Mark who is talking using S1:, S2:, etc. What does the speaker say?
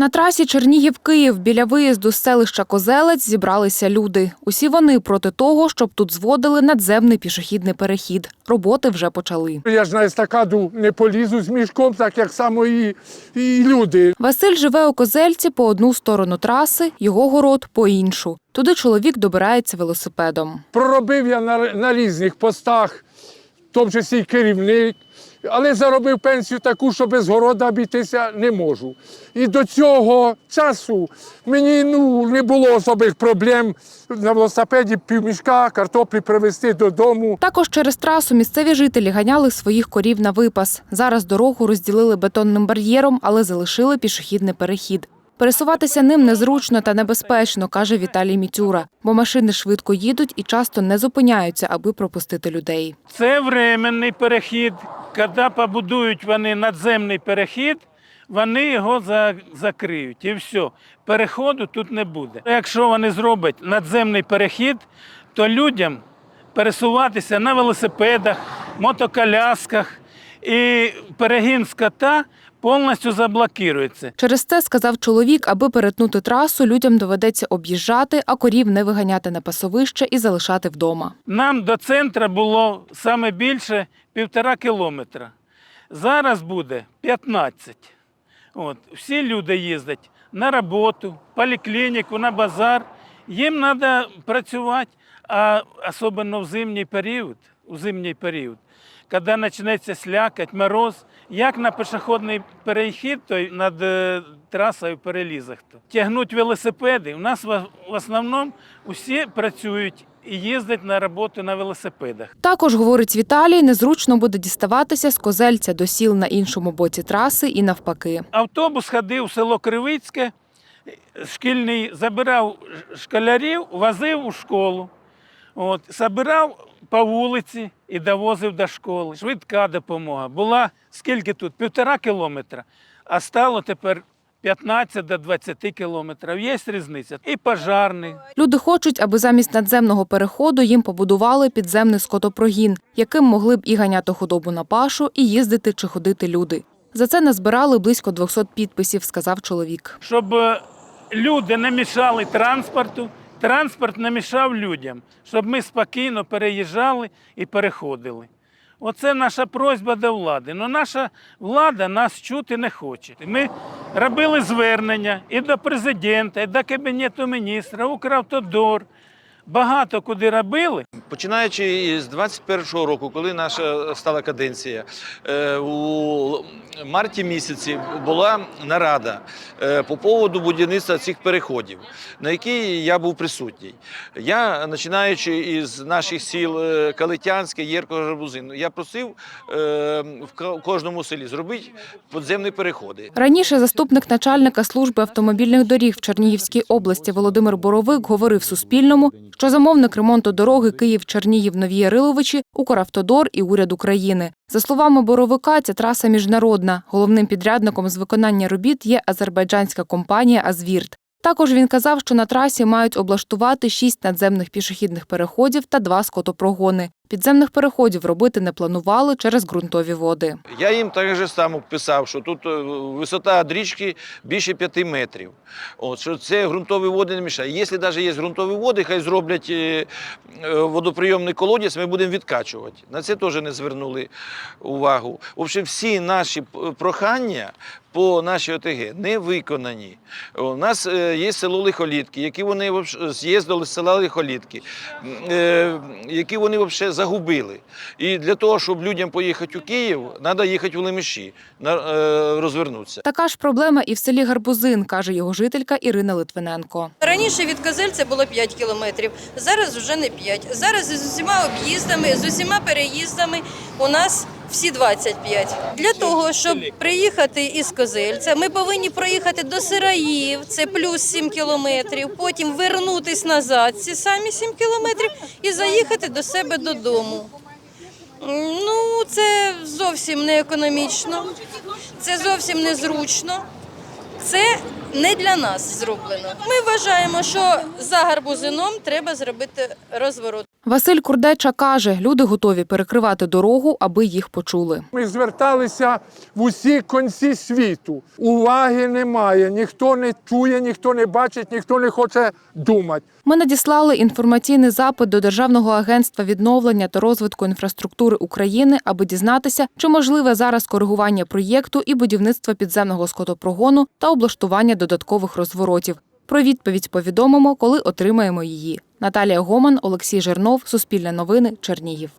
S1: На трасі Чернігів-Київ біля виїзду з селища Козелець зібралися люди. Усі вони проти того, щоб тут зводили надземний пішохідний перехід. Роботи вже почали.
S2: Я ж на естакаду не полізу з мішком, так як само і, і люди.
S1: Василь живе у Козельці по одну сторону траси, його город по іншу. Туди чоловік добирається велосипедом.
S2: Проробив я на, на різних постах, тому числі й керівник, але заробив пенсію таку, що без города обійтися не можу. І до цього часу мені ну, не було особих проблем на велосипеді півмішка картоплі привезти додому.
S1: Також через трасу місцеві жителі ганяли своїх корів на випас. Зараз дорогу розділили бетонним бар'єром, але залишили пішохідний перехід. Пересуватися ним незручно та небезпечно, каже Віталій Мітюра, бо машини швидко їдуть і часто не зупиняються, аби пропустити людей.
S3: Це временний перехід. Коли побудують вони надземний перехід, вони його закриють. І все. Переходу тут не буде. Якщо вони зроблять надземний перехід, то людям пересуватися на велосипедах, мотоколясках і перегін скота повністю заблокується.
S1: Через це сказав чоловік, аби перетнути трасу, людям доведеться об'їжджати, а корів не виганяти на пасовище і залишати вдома.
S3: Нам до центру було саме більше півтора кілометра. Зараз буде 15. От. Всі люди їздять на роботу, поліклініку, на базар. Їм треба працювати, а особливо в зимній період, у зимній період, коли почнеться слякать, мороз, як на пішохідний перехід, то й над е, трасою перелізах. то. Тягнуть велосипеди. У нас в основному усі працюють і їздять на роботу на велосипедах.
S1: Також, говорить Віталій, незручно буде діставатися з Козельця до сіл на іншому боці траси і навпаки.
S3: Автобус ходив в село Кривицьке, шкільний, забирав школярів, возив у школу. От, забирав по вулиці і довозив до школи. Швидка допомога. Була скільки тут? Півтора кілометра, а стало тепер 15 до 20 кілометрів. Є різниця. І пожарний,
S1: Люди хочуть, аби замість надземного переходу їм побудували підземний скотопрогін, яким могли б і ганяти худобу на пашу, і їздити чи ходити люди. За це назбирали близько 200 підписів, сказав чоловік.
S3: щоб е, люди не мішали транспорту, транспорт не мішав людям, щоб ми спокійно переїжджали і переходили. Оце наша просьба до влади. Але наша влада нас чути не хоче. Ми робили звернення і до президента, і до Кабінету міністра, Укравтодор. Багато куди робили.
S4: Починаючи з 21-го року, коли наша стала каденція, е, у марті місяці була нарада е, по поводу будівництва цих переходів, на якій я був присутній. Я, починаючи із наших сіл е, Калитянське, Єрко, Гарбузин, я просив в кожному селі зробити підземні переходи.
S1: Раніше заступник начальника служби автомобільних доріг в Чернігівській області Володимир Боровик говорив Суспільному, що замовник ремонту дороги Київ-Чернігів-Нові Яриловичі Укравтодор і уряд України. За словами Боровика, ця траса міжнародна. Головним підрядником з виконання робіт є азербайджанська компанія Азвірт. Також він казав, що на трасі мають облаштувати шість надземних пішохідних переходів та два скотопрогони. Підземних переходів робити не планували через ґрунтові води.
S4: Я їм так же само писав, що тут е, висота річки більше 5 метрів. От, що це ґрунтові води не мішає. Якщо навіть є ґрунтові води, хай зроблять е, е, водоприйомний колодязь, ми будемо відкачувати. На це теж не звернули увагу. В общем, всі наші прохання по нашій ОТГ не виконані. У нас є село Лихолітки, які вони з'їздили з села Лихолітки, які вони взагалі загубили. І для того, щоб людям поїхати у Київ, треба їхати у Лемеші, на- е, розвернутися.
S1: Така ж проблема і в селі Гарбузин, каже його жителька Ірина Литвиненко.
S5: Раніше від Козельця було 5 кілометрів, зараз вже не 5. Зараз з усіма об'їздами, з усіма переїздами у нас всі 25. Для того, щоб приїхати із Козельця, ми повинні проїхати до Сираїв, це плюс 7 кілометрів, потім вернутись назад, ці самі 7 кілометрів, і заїхати до себе додому. Ну, це зовсім не економічно, це зовсім незручно. Це не для нас зроблено. Ми вважаємо, що за гарбузином треба зробити розворот.
S1: Василь Курдеча каже, люди готові перекривати дорогу, аби їх почули.
S2: Ми зверталися в усі кінці світу. Уваги немає, ніхто не чує, ніхто не бачить, ніхто не хоче думати.
S1: Ми надіслали інформаційний запит до Державного агентства відновлення та розвитку інфраструктури України, аби дізнатися, чи можливе зараз коригування проєкту і будівництва підземного скотопрогону та облаштування додаткових розворотів. Про відповідь повідомимо, коли отримаємо її. Наталія Гоман, Олексій Жернов, Суспільне новини, Чернігів.